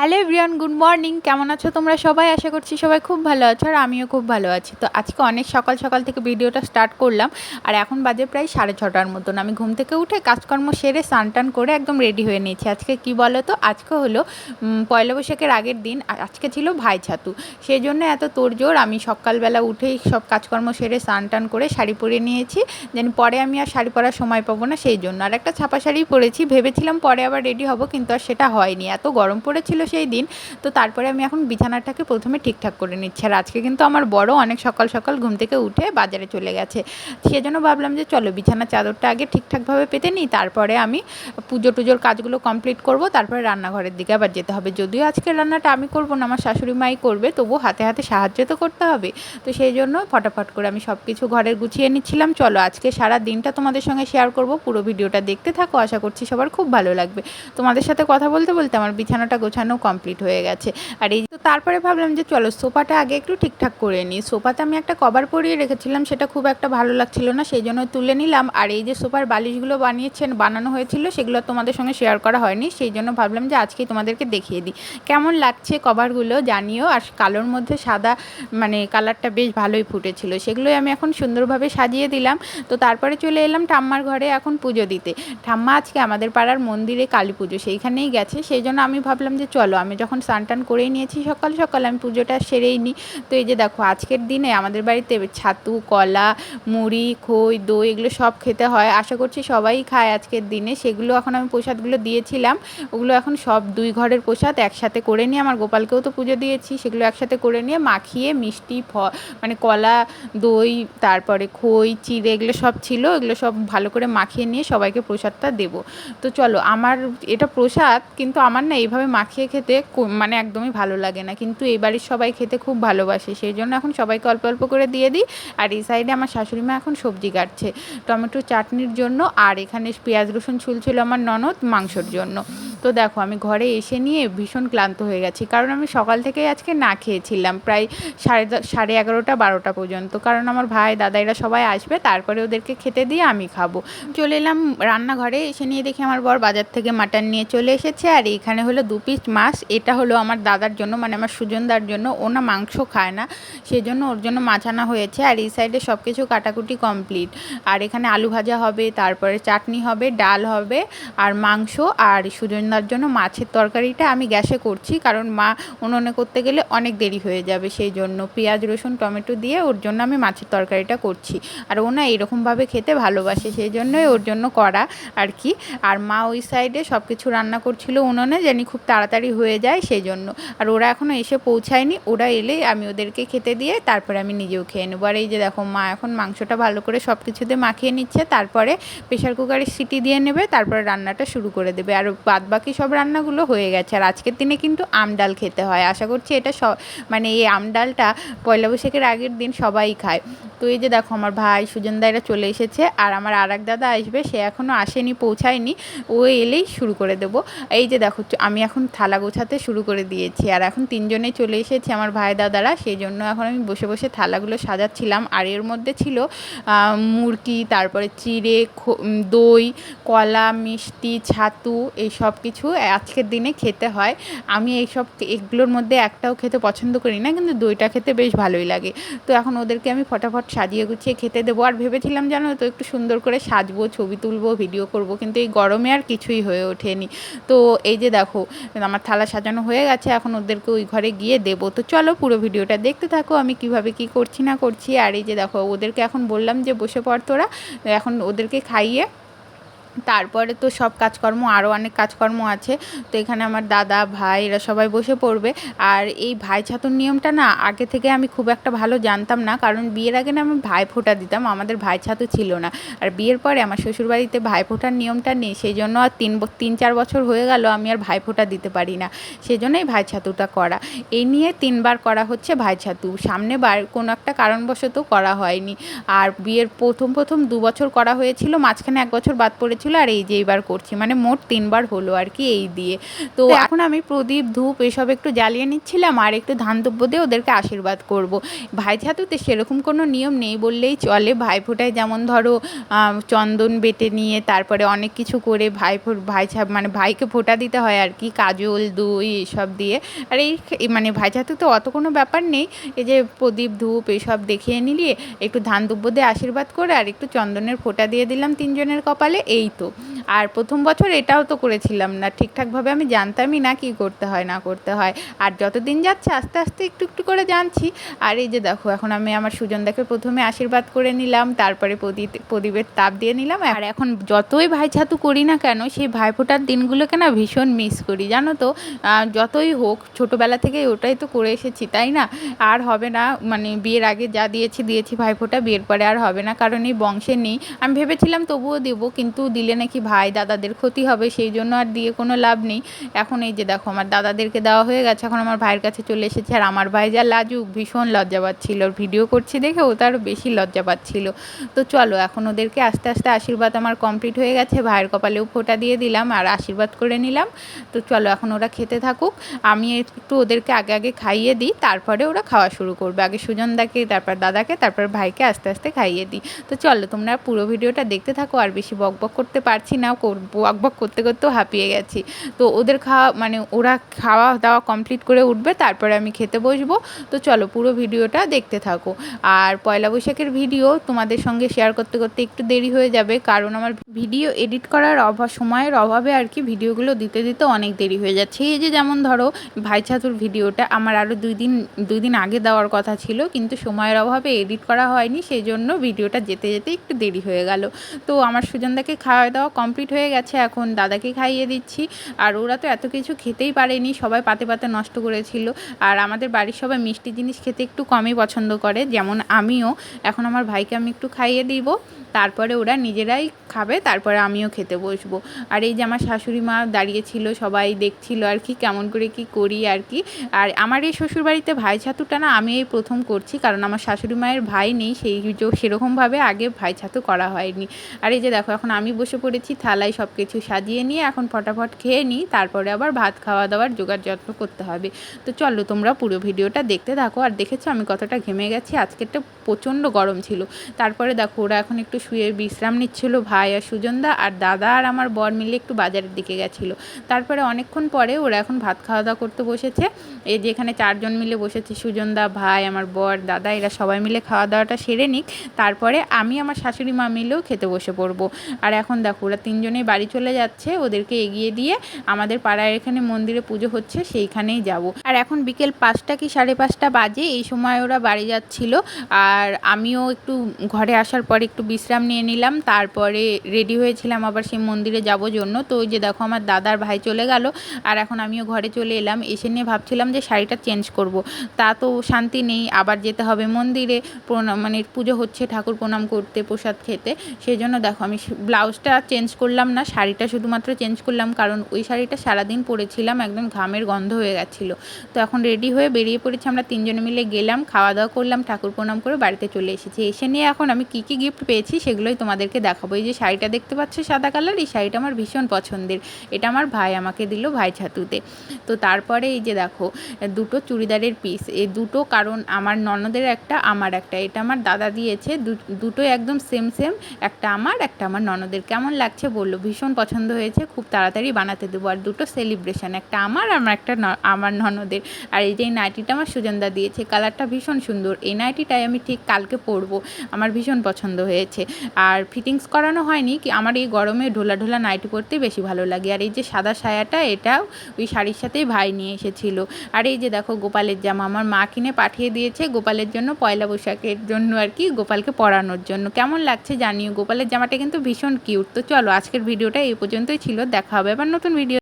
Hello everyone, good morning. কেমন আছো তোমরা সবাই? আশা করছি সবাই খুব ভালো আছো আর আমিও খুব ভালো আছি। তো আজকে অনেক সকাল সকাল থেকে ভিডিওটা স্টার্ট করলাম আর এখন বাজে প্রায় সাড়ে ছটার মতন। আমি ঘুম থেকে উঠে কাজকর্ম সেরে স্নান করে একদম রেডি হয়ে নিয়েছি। আজকে কি বলো তো আজকে হলো পয়লা বৈশাখের আগের দিন আজকে ছিল ভাই ছাতু। সেই জন্য এত তোড়জোড় আমি সকালবেলা উঠেই সব কাজকর্ম সেরে স্নান করে শাড়ি পরে নিয়েছি। যেন পরে আমি আর শাড়ি পরার সময় পাবো না, সেই জন্য। আর একটা ছাপা শাড়ি পরেছি। ভেবেছিলাম পরে আবার রেডি হব, কিন্তু আর সেটা হয়নি। এত গরম পড়েছিল সেই দিন। তো তারপরে আমি এখন বিছানাটাকে প্রথমে ঠিকঠাক করে নিচ্ছি। আর আজকে কিন্তু আমার বড় অনেক সকাল সকাল ঘুম থেকে উঠে বাজারে চলে গেছে। সেজন্য ভাবলাম যে চলো বিছানার চাদরটা আগে ঠিকঠাকভাবে পেতে নিই, তারপরে আমি পুজো টুজোর কাজগুলো কমপ্লিট করব, তারপরে রান্নাঘরের দিকে আবার যেতে হবে। যদিও আজকে রান্নাটা আমি করব না, আমার শাশুড়ি মাই করবে তবু হাতে হাতে সাহায্য তো করতে হবে। তো সেই জন্য ফটাফট করে আমি সব কিছু ঘরের গুছিয়ে নিচ্ছিলাম। চলো আজকে সারা দিনটা তোমাদের সঙ্গে শেয়ার করব। পুরো ভিডিওটা দেখতে থাকো, আশা করছি সবার খুব ভালো লাগবে। তোমাদের সাথে কথা বলতে বলতে আমার বিছানাটা গোছানো কমপ্লিট হয়ে গেছে। আর এই তো তারপরে ভাবলাম যে চলো সোফাটা আগে একটু ঠিকঠাক করে নিই। সোফাতে আমি একটা কভার পরিয়ে রেখেছিলাম, সেটা খুব একটা ভালো লাগছিল না, সেই জন্য তুলে নিলাম। আর এই যে সোফার বালিশগুলো বানিয়েছেন, বানানো হয়েছিল, সেগুলো তোমাদের সঙ্গে শেয়ার করা হয়নি, সেই জন্য ভাবলাম যে আজকেই তোমাদেরকে দেখিয়ে দিই। কেমন লাগছে কভারগুলো জানিও, আর কালোর মধ্যে সাদা মানে কালারটা বেশ ভালোই ফুটেছিল, সেগুলোই আমি এখন সুন্দরভাবে সাজিয়ে দিলাম। তো তারপরে চলে এলাম ঠাম্মার ঘরে এখন পুজো দিতে। ঠাম্মা আজকে আমাদের পাড়ার মন্দিরে কালী পুজো, সেইখানেই গেছে, সেই জন্য আমি ভাবলাম যে চলো আমি যখন স্নান টান করেই নিয়েছি সকাল সকাল, আমি পুজোটা সেরেই নিই। তো এই যে দেখো, আজকের দিনে আমাদের বাড়িতে ছাতু, কলা, মুড়ি, খই, দই এগুলো সব খেতে হয়। আশা করছি সবাই খায় আজকের দিনে। সেগুলো এখন আমি প্রসাদগুলো দিয়েছিলাম। ওগুলো এখন সব দুই ঘরের প্রসাদ একসাথে করে নিয়ে, আমার গোপালকেও তো পুজো দিয়েছি, সেগুলো একসাথে করে নিয়ে মাখিয়ে মিষ্টি, ফ মানে কলা, দই, তারপরে খই, চিড়ে এগুলো সব ছিল, এগুলো সব ভালো করে মাখিয়ে নিয়ে সবাইকে প্রসাদটা দেবো। তো চলো, আমার এটা প্রসাদ, কিন্তু আমার না এইভাবে মাখিয়ে খেতে কো- মানে একদমই ভালো লাগে না। কিন্তু এই বাড়ির সবাই খেতে খুব ভালোবাসে, সেই জন্য এখন সবাইকে অল্প অল্প করে দিয়ে দিই। আর এই সাইডে আমার শাশুড়ি মা এখন সবজি কাটছে, টমেটো চাটনির জন্য। আর এখানে পেঁয়াজ, রসুন ছুলছিল আমার ননদ মাংসর জন্য। তো দেখো, আমি ঘরে এসে নিয়ে ভীষণ ক্লান্ত হয়ে গেছি। কারণ আমি সকাল থেকেই আজকে না খেয়েছিলাম, প্রায় সাড়ে সাড়ে এগারোটা, বারোটা পর্যন্ত। কারণ আমার ভাই, দাদাইরা সবাই আসবে, তারপরে ওদেরকে খেতে দিয়ে আমি খাব। চলে এলাম রান্নাঘরে, এসে নিয়ে দেখি আমার বর বাজার থেকে মাটন নিয়ে চলে এসেছে। আর এইখানে হলো দু পিস মাছ এটা হলো আমার দাদার জন্য মানে আমার সুজনদার জন্য। ও না মাংস খায় না সেই জন্য ওর জন্য মাছ আনা হয়েছে। আর এই সাইডে সব কিছু কাটাকুটি কমপ্লিট আর এখানে আলু ভাজা হবে, তারপরে চাটনি হবে, ডাল হবে, আর মাংস। আর সুজনদার জন্য মাছের তরকারিটা আমি গ্যাসে করছি, কারণ মা উনুনে করতে গেলে অনেক দেরি হয়ে যাবে। সেই জন্য পেঁয়াজ, রসুন, টমেটো দিয়ে ওর জন্য আমি মাছের তরকারিটা করছি। আর ও না এরকমভাবে খেতে ভালোবাসে সেই জন্যই ওর জন্য করা আর কি। আর মা ওই সাইডে সব কিছু রান্না করছিল উনুনে, জানি খুব তাড়াতাড়ি হয়ে যায় সেই জন্য আর ওরা এখনও এসে পৌঁছায়নি। ওরা এলে আমি ওদেরকে খেতে দিয়ে তারপরে আমি নিজেও খেয়ে নেব। আর এই যে দেখো, মা এখন মাংসটা ভালো করে সব কিছুতে মাখিয়ে নিচ্ছে, তারপরে প্রেশার কুকারে সিটি দিয়ে নেবে, তারপরে রান্নাটা শুরু করে দেবে। আর বাদ বাকি সব রান্নাগুলো হয়ে গেছে। আর আজকের দিনে কিন্তু আম ডাল খেতে হয়। আশা করছি এটা মানে এই আম ডালটা পয়লা বৈশাখের আগের দিন সবাই খায়। তো এই যে দেখো, আমার ভাই সুজন দাইরা চলে এসেছে। আর আমার আর এক দাদা আসবে, সে এখনও আসেনি, পৌঁছায়নি। ও এলেই শুরু করে দেবো। এই যে দেখো, আমি এখন থালা গোছাতে শুরু করে দিয়েছি। আর এখন তিনজনেই চলে এসেছে আমার ভাই দাদারা। সেই জন্য এখন আমি বসে বসে থালাগুলো সাজাচ্ছিলাম। আর এর মধ্যে ছিল মুরগি, তারপরে চিড়ে দই, কলা, মিষ্টি, ছাতু এই সব কিছু আজকের দিনে খেতে হয়। আমি এইসব এগুলোর মধ্যে একটাও খেতে পছন্দ করি না, কিন্তু দইটা খেতে বেশ ভালোই লাগে। তো এখন ওদেরকে আমি ফটাফট সাজিয়ে গুছিয়ে খেতে দেবো। আর ভেবেছিলাম জানো তো, একটু সুন্দর করে সাজবো, ছবি তুলবো, ভিডিও করব, কিন্তু এই গরমে আর কিছুই হয়ে ওঠেনি। তো এই যে দেখো, আমার থালা সাজানো হয়ে গেছে, এখন ওদেরকে ওই ঘরে গিয়ে দেবো। তো চলো পুরো ভিডিওটা দেখতে থাকো, আমি কীভাবে কি করছি না করছি। আর এই যে দেখো, ওদেরকে এখন বললাম যে বসে পড় তোরা, এখন ওদেরকে খাইয়ে তারপরে তো সব কাজকর্ম আরও অনেক কাজকর্ম আছে। তো এখানে আমার দাদা, ভাই, এরা সবাই বসে পড়বে। আর এই ভাই ছাতুর নিয়মটা না, আগে থেকে আমি খুব একটা ভালো জানতাম না। কারণ বিয়ের আগে না আমি ভাই ফোঁটা দিতাম, আমাদের ভাই ছাতু ছিল না। আর বিয়ের পরে আমার শ্বশুরবাড়িতে ভাই ফোঁটার নিয়মটা নেই। সেই জন্য আর তিন তিন, চার বছর হয়ে গেল আমি আর ভাই ফোঁটা দিতে পারি না। সেই জন্যই ভাই ছাতুটা করা। এই নিয়ে তিনবার করা হচ্ছে ভাই ছাতু। সামনে বার কোনো একটা কারণবশত করা হয়নি। আর বিয়ের প্রথম প্রথম দু বছর করা হয়েছিল, মাঝখানে এক বছর বাদ পড়েছিল। হয়েছিল আর এই যে এইবার করছি। মানে মোট তিনবার হলো আর কি এই দিয়ে। তো এখন আমি প্রদীপ ধূপ এসব একটু জ্বালিয়ে নিচ্ছিলাম আর একটু ধান দ্রব্য দিয়ে ওদেরকে আশীর্বাদ করব। ভাই ছাতুতে সেরকম কোনো নিয়ম নেই বললেই চলে। ভাই ফোটায় যেমন ধরো চন্দন বেটে নিয়ে তারপরে অনেক কিছু করে ভাই ভাই মানে ভাইকে ফোটা দিতে হয় আর কি কাজল দই এসব দিয়ে। আর এই মানে ভাই ছাতুতে অত কোনো ব্যাপার নেই এই যে প্রদীপ ধূপ এসব দেখিয়ে নিলিয়ে একটু ধান দুব্য দিয়ে আশীর্বাদ করে আর একটু চন্দনের ফোঁটা দিয়ে দিলাম তিনজনের কপালে এই তো। আর প্রথম বছর এটাও তো করেছিলাম না। ঠিকঠাকভাবে আমি জানতামই না কি করতে হয়, না করতে হয়। আর যত দিন যাচ্ছে আস্তে আস্তে একটু একটু করে জানছি। আর এই যে দেখো, এখন আমি আমার সুজনদাকে প্রথমে আশীর্বাদ করে নিলাম, তারপরে প্রদীপ, প্রদীপের তাপ দিয়ে নিলাম। আর এখন যতই ভাই ছাতু করি না কেন, সেই ভাইফোঁটার দিনগুলোকে না ভীষণ মিস করি। জানো তো যতই হোক, ছোটোবেলা থেকে ওটাই তো করে এসেছি, তাই না? আর হবে না মানে বিয়ের আগে যা দিয়েছি দিয়েছি ভাইফোঁটা বিয়ের পরে আর হবে না, কারণ এই বংশে নেই। আমি ভেবেছিলাম তবুও দেবো, কিন্তু দিলে নাকি ভাই দাদাদের ক্ষতি হবে, সেই জন্য আর দিয়ে কোনো লাভ নেই। এখন এই যে দেখো, আমার দাদাদেরকে দেওয়া হয়ে গেছে, এখন আমার ভাইয়ের কাছে চলে এসেছে। আর আমার ভাই যা লাজুক, ভীষণ লজ্জা পাচ্ছিল। ভিডিও করছি দেখে ও তার বেশি লজ্জা পাচ্ছিল। তো চলো, এখন ওদেরকে আস্তে আস্তে আশীর্বাদ আমার কমপ্লিট হয়ে গেছে। ভাইয়ের কপালেও ফোঁটা দিয়ে দিলাম আর আশীর্বাদ করে নিলাম। তো চলো, এখন ওরা খেতে থাকুক। আমি একটু ওদেরকে আগে আগে খাইয়ে দিই, তারপরে ওরা খাওয়া শুরু করবে। আগে সুজনদাকে, তারপর দাদাকে, তারপর ভাইকে আস্তে আস্তে খাইয়ে দিই। তো চলো, তোমরা পুরো ভিডিওটা দেখতে থাকো, আর বেশি বক বক করতে পারছি না বক বক করতে করতেও হাঁপিয়ে গেছি। তো ওদের খাওয়া মানে ওরা খাওয়া দাওয়া কমপ্লিট করে উঠবে, তারপরে আমি খেতে বসবো। তো চলো পুরো ভিডিওটা দেখতে থাকো। আর পয়লা বৈশাখের ভিডিও তোমাদের সঙ্গে শেয়ার করতে করতে একটু দেরি হয়ে যাবে, কারণ আমার ভিডিও এডিট করার অভাব সময়ের অভাবে আর কি ভিডিওগুলো দিতে দিতে অনেক দেরি হয়ে যাচ্ছে। এই যে যেমন ধরো, ভাই ছাতুর ভিডিওটা আমার আরও দুই দিন দুই দিন আগে দেওয়ার কথা ছিল, কিন্তু সময়ের অভাবে এডিট করা হয়নি সেই জন্য ভিডিওটা যেতে যেতে একটু দেরি হয়ে গেল। তো আমার সুজনদাকে খাওয়া দাওয়া কমপ্লিট হয়ে গেছে, এখন দাদাকে খাইয়ে দিচ্ছি। আর ওরা তো এত কিছু খেতেই পারেনি, সবাই পাতে পাতে নষ্ট করেছিল। আর আমাদের বাড়ির সবাই মিষ্টি জিনিস খেতে একটু কমই পছন্দ করে, যেমন আমিও। এখন আমার ভাইকে আমি একটু খাইয়ে দিব। তারপরে ওরা নিজেরাই খাবে, তারপরে আমিও খেতে বসবো। আর এই যে আমার শাশুড়ি মা দাঁড়িয়েছিল, সবাই দেখছিল আর কি, কেমন করে কি করি আর কি। আর আমার এই শ্বশুরবাড়িতে ভাই ছাতুটা না আমি এই প্রথম করছি, কারণ আমার শাশুড়ি মায়ের ভাই নেই, সেই সেরকমভাবে আগে ভাই ছাতু করা হয়নি। আর এই যে দেখো, এখন আমি বসে পড়েছি, থালায় সব কিছু সাজিয়ে নিয়ে এখন ফটাফট খেয়ে নিই, তারপরে আবার ভাত খাওয়া দাওয়ার জোগাড় যত্ন করতে হবে। তো চলো তোমরা পুরো ভিডিওটা দেখতে থাকো, আর দেখেছ আমি কতটা ঘেমে গেছি, আজকেরটা প্রচণ্ড গরম ছিল। তারপরে দেখো, ওরা এখন একটু শুয়ে বিশ্রাম নিচ্ছিল ভাই আর সুজনদা আর দাদা আর আমার বর মিলে একটু বাজারের দিকে গেছিল। তারপরে অনেকক্ষণ পরে ওরা এখন ভাত খাওয়া দাওয়া করতে বসেছে। এই যে এখানে চারজন মিলে বসেছে, সুজনদা, ভাই, আমার বর, দাদা, এরা সবাই মিলে খাওয়া দাওয়াটা সেরে নিক। তারপরে আমি আমার শাশুড়ি মা মিলেও খেতে বসে পড়ব। আর এখন দেখো, ওরা তিনজনেই বাড়ি চলে যাচ্ছে, ওদেরকে এগিয়ে দিয়ে আমাদের পাড়ায় এখানে মন্দিরে পুজো হচ্ছে, সেইখানেই যাব। আর এখন বিকেল পাঁচটা কি সাড়ে পাঁচটা বাজে, এই সময় ওরা বাড়ি যাচ্ছিল। আর আমিও একটু ঘরে আসার পরে একটু বিশ্রাম নিয়ে নিলাম, তারপরে রেডি হয়েছিলাম আবার সেই মন্দিরে যাব জন্য। তো ওই যে দেখো আমার দাদার ভাই চলে গেল, আর এখন আমিও ঘরে চলে এলাম। এসে নিয়ে ভাবছিলাম যে শাড়িটা চেঞ্জ করব। তা তো শান্তি নেই, আবার যেতে হবে মন্দিরে প্রণাম মানে পুজো হচ্ছে ঠাকুর প্রণাম করতে, প্রসাদ খেতে। সেই জন্য দেখো আমি ব্লাউজটা চেঞ্জ করলাম না, শাড়িটা শুধুমাত্র চেঞ্জ করলাম, কারণ ওই শাড়িটা সারাদিন পরেছিলাম, একদম ঘামের গন্ধ হয়ে গেছিল। তো এখন রেডি হয়ে বেরিয়ে পড়েছি, আমরা তিনজনে মিলে গেলাম, খাওয়া দাওয়া করলাম, ঠাকুর প্রণাম করে বাড়িতে চলে এসেছি। এসে নিয়ে এখন আমি কী কী গিফট পেয়েছি সেগুলোই তোমাদেরকে দেখাবো। এই যে শাড়িটা দেখতে পাচ্ছ সাদা কালার, এই শাড়িটা আমার ভীষণ পছন্দের। এটা আমার ভাই আমাকে দিল ভাই ছাতুতে। তো তারপরে এই যে দেখো, দুটো চুড়িদারের পিস এই দুটো কারণ আমার ননদের একটা, আমার একটা। এটা আমার দাদা দিয়েছে দুটো একদম সেম সেম একটা আমার একটা আমার ননদের। কেমন লাগছে বলল? ভীষণ পছন্দ হয়েছে, খুব তাড়াতাড়ি বানাতে দেবো। আর দুটো সেলিব্রেশন একটা আমার আমার একটা আমার ননদের। আর এই যে এই নাইটিটা আমার সুজনদা দিয়েছে, কালারটা ভীষণ সুন্দর। এই নাইটিটাই আমি ঠিক কালকে পরবো। আমার ভীষণ পছন্দ হয়েছে। আর ফিটিংস করানো হয়নি কি, আমার এই গরমে ঢোলা ঢোলা নাইটি পরতে বেশি ভালো লাগে। আর এই যে সাদা সায়াটা, এটাও ওই শাড়ির সাথেই ভাই নিয়ে এসেছিল। আর এই যে দেখো গোপালের জামা, আমার মা কিনে পাঠিয়ে দিয়েছে গোপালের জন্য পয়লা বৈশাখের জন্য আর কি, গোপালকে পরানোর জন্য। কেমন লাগছে জানিও, গোপালের জামাটা কিন্তু ভীষণ কিউট তো চলো, আজকের ভিডিওটা এই পর্যন্তই ছিল, দেখা হবে আবার নতুন ভিডিও